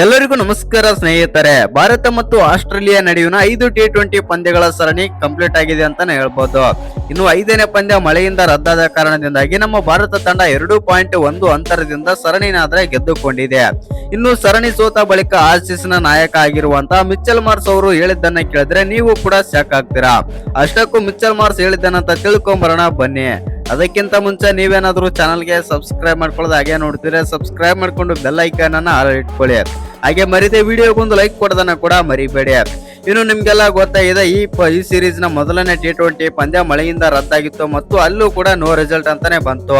ಎಲ್ಲರಿಗೂ ನಮಸ್ಕಾರ ಸ್ನೇಹಿತರೆ. ಭಾರತ ಮತ್ತು ಆಸ್ಟ್ರೇಲಿಯಾ ನಡುವಿನ ಐದು ಟಿ ಟ್ವೆಂಟಿ ಪಂದ್ಯಗಳ ಸರಣಿ ಕಂಪ್ಲೀಟ್ ಆಗಿದೆ ಅಂತಾನೆ ಹೇಳ್ಬೋದು. ಇನ್ನು ಐದನೇ ಪಂದ್ಯ ಮಳೆಯಿಂದ ರದ್ದಾದ ಕಾರಣದಿಂದಾಗಿ ನಮ್ಮ ಭಾರತ ತಂಡ ಎರಡು ಪಾಯಿಂಟ್ ಒಂದು ಅಂತರದಿಂದ ಸರಣಿನಾದ್ರೆ ಗೆದ್ದುಕೊಂಡಿದೆ. ಇನ್ನು ಸರಣಿ ಸೋತ ಬಳಿಕ ಆರ್ಸಿಸ್ನ ನಾಯಕ ಆಗಿರುವಂತಹ ಮಿಚ್ಚಲ್ ಮಾರ್ಸ್ ಅವರು ಹೇಳಿದ್ದನ್ನ ಕೇಳಿದ್ರೆ ನೀವು ಕೂಡ ಶಾಕ್ ಆಗ್ತೀರಾ. ಅಷ್ಟಕ್ಕೂ ಮಿಚ್ಚಲ್ ಮಾರ್ಸ್ ಹೇಳಿದ್ದನ್ನಂತ ತಿಳ್ಕೊಂಬರೋಣ ಬನ್ನಿ. ಅದಕ್ಕಿಂತ ಮುಂಚೆ ನೀವೇನಾದರೂ ಚಾನಲ್ಗೆ ಸಬ್ಸ್ಕ್ರೈಬ್ ಮಾಡ್ಕೊಳ್ಳೋದು ಹಾಗೆ ನೋಡ್ತೀರಾ ಸಬ್ಸ್ಕ್ರೈಬ್ ಮಾಡ್ಕೊಂಡು ಬೆಲ್ ಐಕಾನ್ ಅನ್ನ ಇಟ್ಕೊಳ್ಳಿ. ಹಾಗೆ ಮರಿದೆ ವಿಡಿಯೋಗೊಂದು ಲೈಕ್ ಕೊಡೋದನ್ನ ಕೂಡ ಮರಿಬೇಡಿ. ಇನ್ನು ನಿಮ್ಗೆಲ್ಲ ಗೊತ್ತಾಗಿದೆ, ಈ ಈ ಸೀರೀಸ್ನ ಮೊದಲನೇ ಟಿ ಟ್ವೆಂಟಿ ಪಂದ್ಯ ಮಳೆಯಿಂದ ರದ್ದಾಗಿತ್ತು ಮತ್ತು ಅಲ್ಲೂ ಕೂಡ ನೋ ರಿಸಲ್ಟ್ ಅಂತಾನೆ ಬಂತು.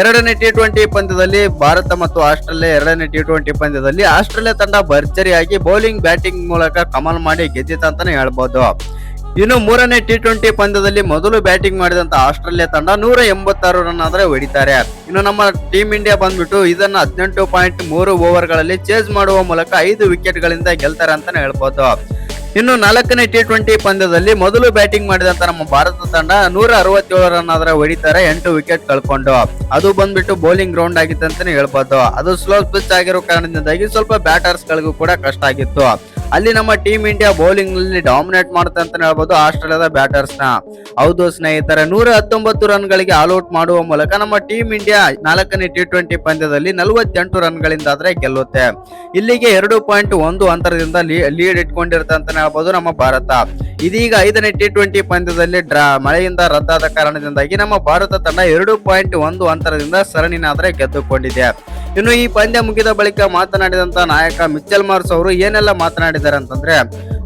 ಎರಡನೇ ಟಿ ಟ್ವೆಂಟಿ ಪಂದ್ಯದಲ್ಲಿ ಭಾರತ ಮತ್ತು ಆಸ್ಟ್ರೇಲಿಯಾ ಎರಡನೇ ಟಿ ಟ್ವೆಂಟಿ ಪಂದ್ಯದಲ್ಲಿ ಆಸ್ಟ್ರೇಲಿಯಾ ತಂಡ ಭರ್ಜರಿಯಾಗಿ ಬೌಲಿಂಗ್ ಬ್ಯಾಟಿಂಗ್ ಮೂಲಕ ಕಮಲ್ ಮಾಡಿ ಗೆದ್ದಿತ್ತಂತಾನೆ ಹೇಳ್ಬೋದು. ಇನ್ನು ಮೂರನೇ ಟಿ ಟ್ವೆಂಟಿ ಪಂದ್ಯದಲ್ಲಿ ಮೊದಲು ಬ್ಯಾಟಿಂಗ್ ಮಾಡಿದಂತ ಆಸ್ಟ್ರೇಲಿಯಾ ತಂಡ ನೂರ ಎಂಬತ್ತಾರು ರನ್ ಆದ್ರೆ ಹೊಡಿತಾರೆ. ಇನ್ನು ನಮ್ಮ ಟೀಮ್ ಇಂಡಿಯಾ ಬಂದ್ಬಿಟ್ಟು ಇದನ್ನ ಹದಿನೆಂಟು ಪಾಯಿಂಟ್ ಮೂರು ಓವರ್ಗಳಲ್ಲಿ ಚೇಸ್ ಮಾಡುವ ಮೂಲಕ ಐದು ವಿಕೆಟ್ ಗಳಿಂದ ಗೆಲ್ತಾರೆ ಅಂತಾನೆ ಹೇಳ್ಬೋದು. ಇನ್ನು ನಾಲ್ಕನೇ ಟಿ ಟ್ವೆಂಟಿ ಪಂದ್ಯದಲ್ಲಿ ಮೊದಲು ಬ್ಯಾಟಿಂಗ್ ಮಾಡಿದಂತ ನಮ್ಮ ಭಾರತ ತಂಡ ನೂರ ಅರವತ್ತೇಳು ರನ್ ಆದ್ರೆ ಹೊಡಿತಾರೆ, ಎಂಟು ವಿಕೆಟ್ ಕಳ್ಕೊಂಡು. ಅದು ಬಂದ್ಬಿಟ್ಟು ಬೌಲಿಂಗ್ ಗ್ರೌಂಡ್ ಆಗಿತ್ತು ಅಂತಾನೆ ಹೇಳ್ಬೋದು. ಅದು ಸ್ಲೋ ಪಿಚ್ ಆಗಿರೋ ಕಾರಣದಿಂದಾಗಿ ಸ್ವಲ್ಪ ಬ್ಯಾಟರ್ಸ್ ಗಳಿಗೂ ಕೂಡ ಕಷ್ಟ ಆಗಿತ್ತು. ಅಲ್ಲಿ ನಮ್ಮ ಟೀಮ್ ಇಂಡಿಯಾ ಬೌಲಿಂಗ್ನಲ್ಲಿ ಡಾಮಿನೇಟ್ ಮಾಡುತ್ತೆ ಅಂತ ಹೇಳ್ಬೋದು ಆಸ್ಟ್ರೇಲಿಯಾದ ಬ್ಯಾಟರ್ಸ್ನ. ಹೌದು ಸ್ನೇಹಿತರೆ, ನೂರ ಹತ್ತೊಂಬತ್ತು ರನ್ ಗಳಿಗೆ ಆಲ್ಔಟ್ ಮಾಡುವ ಮೂಲಕ ನಮ್ಮ ಟೀಮ್ ಇಂಡಿಯಾ ನಾಲ್ಕನೇ ಟಿ ಟ್ವೆಂಟಿ ಪಂದ್ಯದಲ್ಲಿ ನಲವತ್ತೆಂಟು ರನ್ ಗಳಿಂದ ಆದ್ರೆ ಗೆಲ್ಲುತ್ತೆ. ಇಲ್ಲಿಗೆ ಎರಡು ಪಾಯಿಂಟ್ ಒಂದು ಅಂತರದಿಂದ ಲೀಡ್ ಇಟ್ಕೊಂಡಿರುತ್ತೆ ಅಂತ ಹೇಳ್ಬೋದು ನಮ್ಮ ಭಾರತ. ಇದೀಗ ಐದನೇ ಟಿ ಟ್ವೆಂಟಿ ಪಂದ್ಯದಲ್ಲಿ ಡ್ರಾ, ಮಳೆಯಿಂದ ರದ್ದಾದ ಕಾರಣದಿಂದಾಗಿ ನಮ್ಮ ಭಾರತ ತಂಡ ಎರಡು ಪಾಯಿಂಟ್ ಒಂದು ಅಂತರದಿಂದ ಸರಣಿನಾದ್ರೆ ಗೆದ್ದುಕೊಂಡಿದೆ. ಇನ್ನು ಈ ಪಂದ್ಯ ಮುಗಿದ ಬಳಿಕ ಮಾತನಾಡಿದಂತ ನಾಯಕ ಮಿಚ್ಚಲ್ ಮಾರ್ಸ್ ಅವರು ಏನೆಲ್ಲ ಮಾತನಾಡಿದ್ದಾರೆ ಅಂತಂದ್ರೆ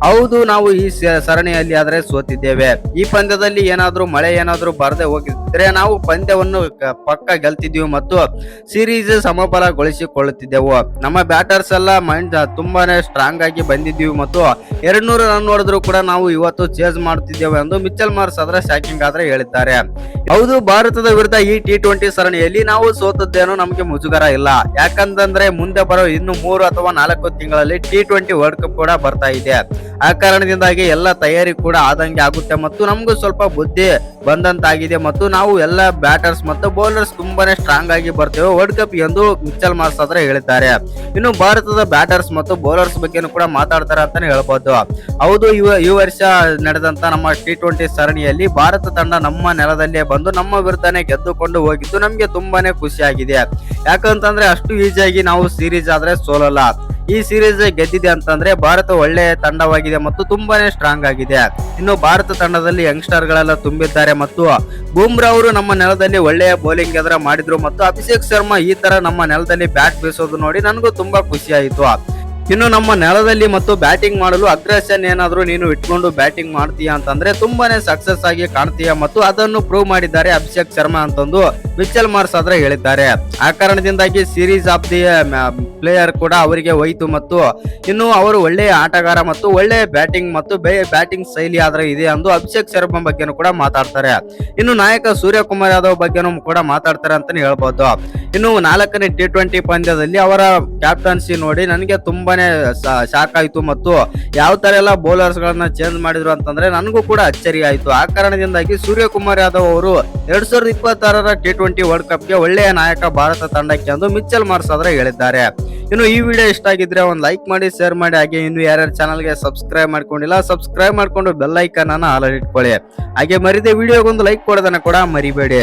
ಹೌದು, ನಾವು ಈ ಸರಣಿಯಲ್ಲಿ ಆದ್ರೆ ಸೋತಿದ್ದೇವೆ. ಈ ಪಂದ್ಯದಲ್ಲಿ ಏನಾದ್ರೂ ಮಳೆ ಏನಾದ್ರೂ ಬರದೆ ಹೋಗಿದ್ರೆ ನಾವು ಪಂದ್ಯವನ್ನು ಪಕ್ಕ ಗೆಲ್ತಿದ್ವಿ ಮತ್ತು ಸೀರೀಸ್ ಸಮಬಲಗೊಳಿಸಿಕೊಳ್ಳುತ್ತಿದ್ದೆವು. ನಮ್ಮ ಬ್ಯಾಟರ್ಸ್ ಎಲ್ಲ ಮೈಂಡ್ ತುಂಬಾನೇ ಸ್ಟ್ರಾಂಗ್ ಆಗಿ ಬಂದಿದ್ದೀವಿ ಮತ್ತು ಎರಡ್ ನೂರು ರನ್ ಹೊಡೆದ್ರು ಕೂಡ ನಾವು ಇವತ್ತು ಚೇಸ್ ಮಾಡುತ್ತಿದ್ದೇವೆ ಎಂದು ಮಿಚ್ಚಲ್ ಮಾರ್ಸ್ ಆದ್ರೆ ಶಾಕಿಂಗ್ ಆದ್ರೆ ಹೇಳಿದ್ದಾರೆ. ಹೌದು, ಭಾರತದ ವಿರುದ್ಧ ಈ ಟಿ ಟ್ವೆಂಟಿ ಸರಣಿಯಲ್ಲಿ ನಾವು ಸೋತದ್ದೇನೋ ನಮಗೆ ಮುಜುಗರ ಇಲ್ಲ. ಯಾಕಂತಂದ್ರೆ ಮುಂದೆ ಬರೋ ಇನ್ನು ಮೂರು ಅಥವಾ ನಾಲ್ಕು ತಿಂಗಳಲ್ಲಿ ಟಿ ಟ್ವೆಂಟಿ ವರ್ಲ್ಡ್ ಕಪ್ ಕೂಡ ಬರ್ತಾ ಇದೆ. ಆ ಕಾರಣದಿಂದಾಗಿ ಎಲ್ಲ ತಯಾರಿ ಕೂಡ ಆದಂಗೆ ಆಗುತ್ತೆ ಮತ್ತು ನಮಗೂ ಸ್ವಲ್ಪ ಬುದ್ಧಿ ಬಂದಂತಾಗಿದೆ ಮತ್ತು ನಾವು ಎಲ್ಲ ಬ್ಯಾಟರ್ಸ್ ಮತ್ತು ಬೌಲರ್ಸ್ ತುಂಬಾನೇ ಸ್ಟ್ರಾಂಗ್ ಆಗಿ ಬರ್ತೇವೆ. ವರ್ಲ್ಡ್ ಕಪ್ ಎಂದು ಮಿಚ್ಚಲ್ ಮಾರ್ಸ್ ಆದ್ರೆ ಹೇಳಿದ್ದಾರೆ. ಇನ್ನು ಭಾರತದ ಬ್ಯಾಟರ್ಸ್ ಮತ್ತು ಬೌಲರ್ಸ್ ಬಗ್ಗೆ ಕೂಡ ಮಾತಾಡ್ತಾರೆ ಅಂತಾನೆ ಹೇಳ್ಬೋದು. ಹೌದು, ಈ ವರ್ಷ ನಡೆದಂತ ನಮ್ಮ ಟಿ ಟ್ವೆಂಟಿ ಸರಣಿಯಲ್ಲಿ ಭಾರತ ತಂಡ ನಮ್ಮ ನೆಲದಲ್ಲೇ ಬಂದು ನಮ್ಮ ವಿರುದ್ಧನೇ ಗೆದ್ದುಕೊಂಡು ಹೋಗಿದ್ದು ನಮ್ಗೆ ತುಂಬಾನೇ ಖುಷಿಯಾಗಿದೆ. ಯಾಕಂತಂದ್ರೆ ಅಷ್ಟು ಈಸಿಯಾಗಿ ನಾವು ಸೀರೀಸ್ ಆದ್ರೆ ಸೋಲಲ್ಲ. ಈ ಸೀರೀಸ್ ಗೆದ್ದಿದೆ ಅಂತಂದ್ರೆ ಭಾರತ ಒಳ್ಳೆಯ ತಂಡವಾಗಿದೆ ಮತ್ತು ತುಂಬಾನೇ ಸ್ಟ್ರಾಂಗ್ ಆಗಿದೆ. ಇನ್ನು ಭಾರತ ತಂಡದಲ್ಲಿ ಯಂಗ್ಸ್ಟರ್ ಗಳೆಲ್ಲ ತುಂಬಿದ್ದಾರೆ ಮತ್ತು ಬೂಮ್ರಾ ಅವರು ನಮ್ಮ ನೆಲದಲ್ಲಿ ಒಳ್ಳೆಯ ಬೌಲಿಂಗ್ ಎದುರ ಮಾಡಿದ್ರು ಮತ್ತು ಅಭಿಷೇಕ್ ಶರ್ಮಾ ಈ ತರ ನಮ್ಮ ನೆಲದಲ್ಲಿ ಬ್ಯಾಟ್ ಬೀಸೋದು ನೋಡಿ ನನಗೂ ತುಂಬಾ ಖುಷಿ ಆಯಿತು. ಇನ್ನು ನಮ್ಮ ನೆಲದಲ್ಲಿ ಮತ್ತು ಬ್ಯಾಟಿಂಗ್ ಮಾಡಲು ಅಗ್ರೆಷನ್ ಏನಾದರೂ ನೀನು ಇಟ್ಕೊಂಡು ಬ್ಯಾಟಿಂಗ್ ಮಾಡ್ತೀಯಾ ಅಂತಂದ್ರೆ ತುಂಬಾನೇ ಸಕ್ಸಸ್ ಆಗಿ ಕಾಣ್ತೀಯಾ ಮತ್ತು ಅದನ್ನು ಪ್ರೂವ್ ಮಾಡಿದ್ದಾರೆ ಅಭಿಷೇಕ್ ಶರ್ಮಾ ಅಂತಂದು ಮಿಚ್ಚಲ್ ಮಾರ್ಸ್ ಆದ್ರೆ ಹೇಳಿದ್ದಾರೆ. ಆ ಕಾರಣದಿಂದಾಗಿ ಸೀರೀಸ್ ಆಫ್ ದಿ ಪ್ಲೇಯರ್ ಕೂಡ ಅವರಿಗೆ ಹೋಯಿತು ಮತ್ತು ಇನ್ನು ಅವರು ಒಳ್ಳೆಯ ಆಟಗಾರ ಮತ್ತು ಒಳ್ಳೆಯ ಬ್ಯಾಟಿಂಗ್ ಮತ್ತು ಬ್ಯಾಟಿಂಗ್ ಶೈಲಿ ಆದ್ರೆ ಇದೆ ಅಂದು ಅಭಿಷೇಕ್ ಶರ್ಮಾ ಬಗ್ಗೆನೂ ಕೂಡ ಮಾತಾಡ್ತಾರೆ. ಇನ್ನು ನಾಯಕ ಸೂರ್ಯಕುಮಾರ್ ಯಾದವ್ ಬಗ್ಗೆನೂ ಕೂಡ ಮಾತಾಡ್ತಾರೆ ಅಂತಾನೆ ಹೇಳ್ಬೋದು. ಇನ್ನು ನಾಲ್ಕನೇ ಟಿ ಟ್ವೆಂಟಿ ಪಂದ್ಯದಲ್ಲಿ ಅವರ ಕ್ಯಾಪ್ಟನ್ಸಿ ನೋಡಿ ನನಗೆ ತುಂಬಾನೇ ಶಾಕ್ ಆಯಿತು ಮತ್ತು ಯಾವ ತರ ಎಲ್ಲ ಬೌಲರ್ಸ್ ಗಳನ್ನ ಚೇಂಜ್ ಮಾಡಿದ್ರು ಅಂತಂದ್ರೆ ನನಗೂ ಕೂಡ ಅಚ್ಚರಿ ಆಯಿತು. ಆ ಕಾರಣದಿಂದಾಗಿ ಸೂರ್ಯಕುಮಾರ್ ಯಾದವ್ ಅವರು ಎರಡ್ ಸಾವಿರದ ಇಪ್ಪತ್ತಾರರ ಟಿ ಟ್ವೆಂಟಿ ವರ್ಲ್ಡ್ ಕಪ್ಗೆ ಒಳ್ಳೆಯ ನಾಯಕ ಭಾರತ ತಂಡಕ್ಕೆ ಎಂದು ಮಿಚ್ಚಲ್ ಮಾರ್ಸ್ ಆದ್ರೆ ಹೇಳಿದ್ದಾರೆ. ಇನ್ನು ಈ ವಿಡಿಯೋ ಇಷ್ಟ ಆಗಿದ್ರೆ ಒಂದು ಲೈಕ್ ಮಾಡಿ ಶೇರ್ ಮಾಡಿ, ಹಾಗೆ ಇನ್ನು ಯಾರ್ಯಾರ ಚಾನಲ್ಗೆ ಸಬ್ಸ್ಕ್ರೈಬ್ ಮಾಡ್ಕೊಂಡಿಲ್ಲ ಸಬ್ಸ್ಕ್ರೈಬ್ ಮಾಡ್ಕೊಂಡು ಬೆಲ್ ಐಕನ್ ಅನ್ನ ಆಲ್ರೆಡಿ ಇಟ್ಕೊಳ್ಳಿ. ಹಾಗೆ ಮರಿದೆ ವಿಡಿಯೋಗೊಂದು ಲೈಕ್ ಕೊಡೋದನ್ನ ಕೂಡ ಮರಿಬೇಡಿ.